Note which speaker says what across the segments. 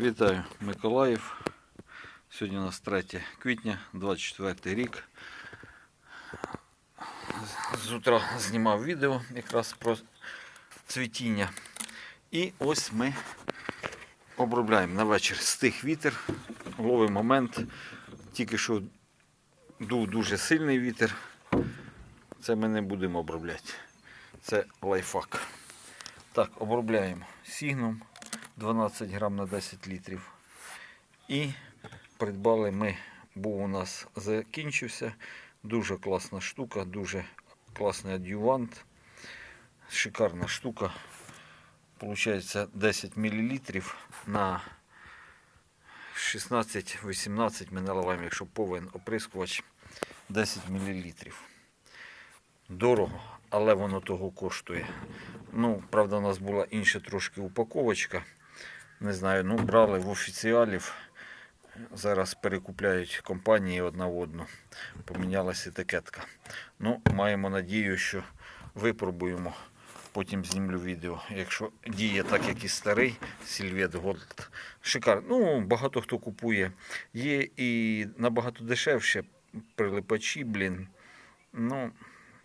Speaker 1: Вітаю, Миколаїв. Сьогодні у нас 3 квітня, 24 рік. З- утра знімав відео якраз про цвітіння. І ось ми обробляємо на вечір стих вітер. Ловий момент. Тільки що дув дуже сильний вітер. Це ми не будемо обробляти. Це лайфхак. Так, обробляємо сігном 12 грам на 10 літрів. І придбали ми, був у нас закінчився. Дуже класна штука, дуже класний адювант. Шикарна штука. Получається 10 мл на 16-18 ми наливаємо, якщо повинен оприскувач 10 мл. Дорого, але воно того коштує. Ну, правда, у нас була інша трошки упаковочка. Не знаю, ну брали в офіціалів. Зараз перекупляють компанії одна в одну. Помінялася етикетка. Ну, маємо надію, що випробуємо. Потім знімлю відео. Якщо діє так, як і старий Сільвет Голд. Шикарно. Ну, багато хто купує. Є і набагато дешевше прилипачі, блін. Ну,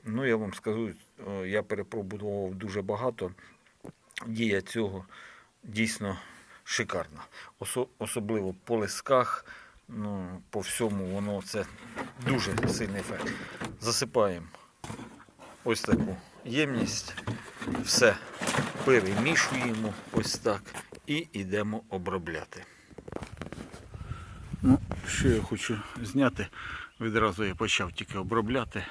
Speaker 1: ну я вам скажу, я перепробував дуже багато. Дія цього дійсно шикарна. Осо- особливо по лисках, ну, по всьому воно це дуже сильний ефект. Засипаємо ось таку ємність, все перемішуємо ось так і йдемо обробляти. Ну, що я хочу зняти, відразу я почав тільки обробляти.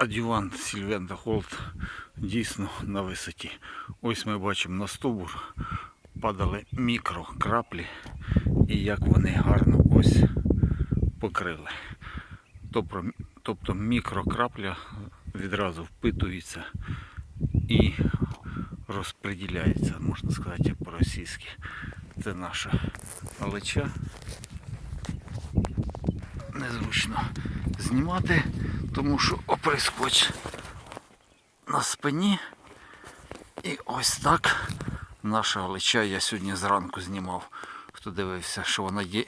Speaker 1: Адювант Сільвента Холд дійсно на висоті. Ось ми бачимо на стовбур падали мікрокраплі і як вони гарно ось покрили. Тобто, мікрокрапля відразу впитується і розподіляється, можна сказати, по-російськи. Це наша галича. Незручно знімати, тому що оприскувач на спині. І ось так наша галича я сьогодні зранку знімав. Хто дивився, що вона є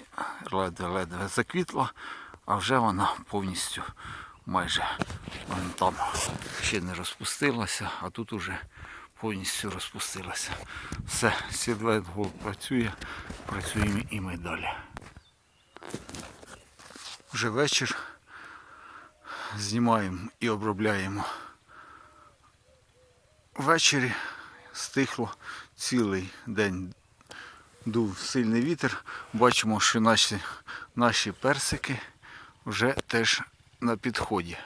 Speaker 1: ледве-ледве заквітла, а вже вона повністю майже вон там ще не розпустилася, а тут уже повністю розпустилася. Все, Сідвет Голд працює, працюємо і ми далі. Вже вечір. Знімаємо і обробляємо Ввечері стихло цілий день. Дув сильний вітер. Бачимо, що наші, наші персики вже теж на підході.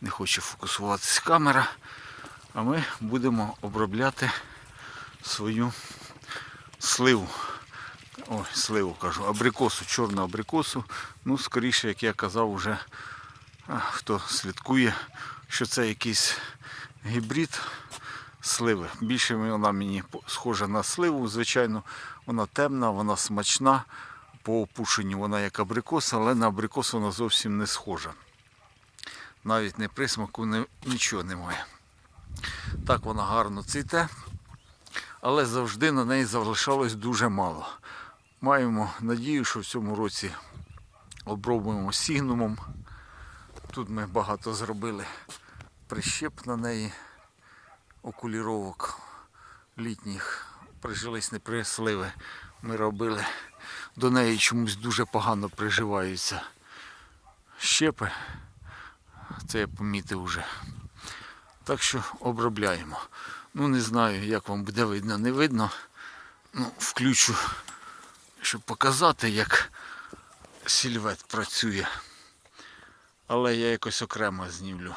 Speaker 1: Не хоче фокусуватися камера. А ми будемо обробляти свою сливу. Ой, сливу кажу, абрикосу, чорну абрикосу. Ну, скоріше, як я казав, вже хто слідкує, що це якийсь гібрид сливи. Більше вона мені схожа на сливу, звичайно, вона темна, вона смачна. По опушенню вона як абрикос, але на абрикос вона зовсім не схожа. Навіть не присмаку, не, нічого немає. Так вона гарно цвіте, але завжди на неї залишалось дуже мало. Маємо надію, що в цьому році обробуємо сігнумом. Тут ми багато зробили прищеп на неї окуліровок літніх прижились не присливи. Ми робили. До неї чомусь дуже погано приживаються щепи. Це я помітив вже. Так що обробляємо. Ну не знаю, як вам буде видно, не видно. Ну, включу, щоб показати, як сільвет працює. Але я якось окремо знімлю.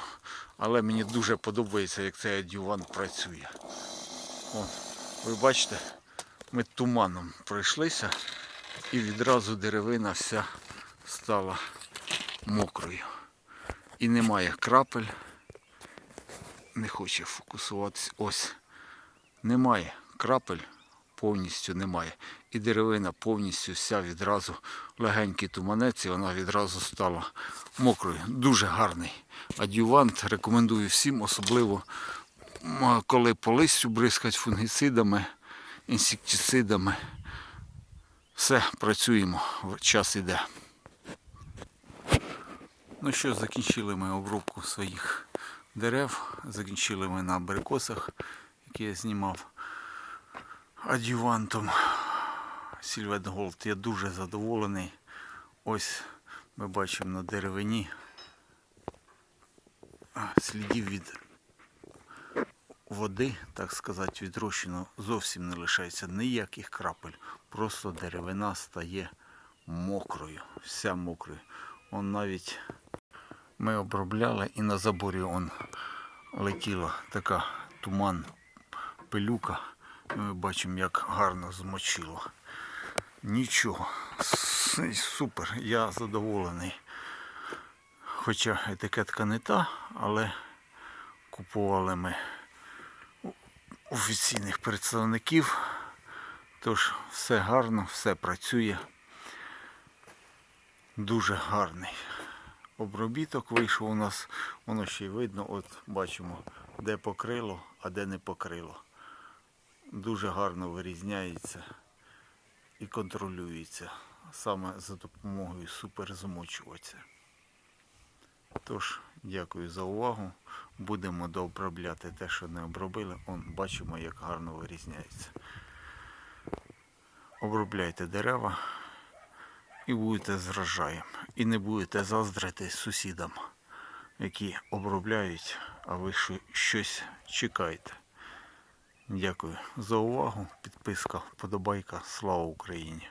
Speaker 1: Але мені дуже подобається, як цей адювант працює. О, ви бачите, ми туманом пройшлися і відразу деревина вся стала мокрою. І немає крапель. Не хоче фокусуватись. Ось. Немає крапель, повністю немає. І деревина повністю вся відразу легенький туманець, і вона відразу стала мокрою. Дуже гарний адювант. Рекомендую всім, особливо коли по листю бризкать фунгіцидами інсектицидами. Все, працюємо, час іде. Ну що, закінчили ми обробку своїх дерев, закінчили ми на абрикосах, які я знімав адювантом Сільвет Голд. Я дуже задоволений. Ось ми бачимо на деревині слідів від води, так сказати, від зовсім не лишається ніяких крапель. Просто деревина стає мокрою, вся мокрою. Он навіть ми обробляли і на заборі он летіла така туман, пилюка. Ми бачимо, як гарно змочило. Нічого. Супер, я задоволений. Хоча етикетка не та, але купували ми офіційних представників. Тож все гарно, все працює. Дуже гарний обробіток вийшов у нас. Воно ще й видно, от бачимо, де покрило, а де не покрило. Дуже гарно вирізняється і контролюється саме за допомогою суперзмочувача. Тож, дякую за увагу. Будемо дообробляти те, що не обробили. Он бачимо, як гарно вирізняється. Обробляйте дерева і будете з врожаєм. І не будете заздрити сусідам, які обробляють, а ви щось чекаєте. Дякую за увагу. Підписка, вподобайка. Слава Україні!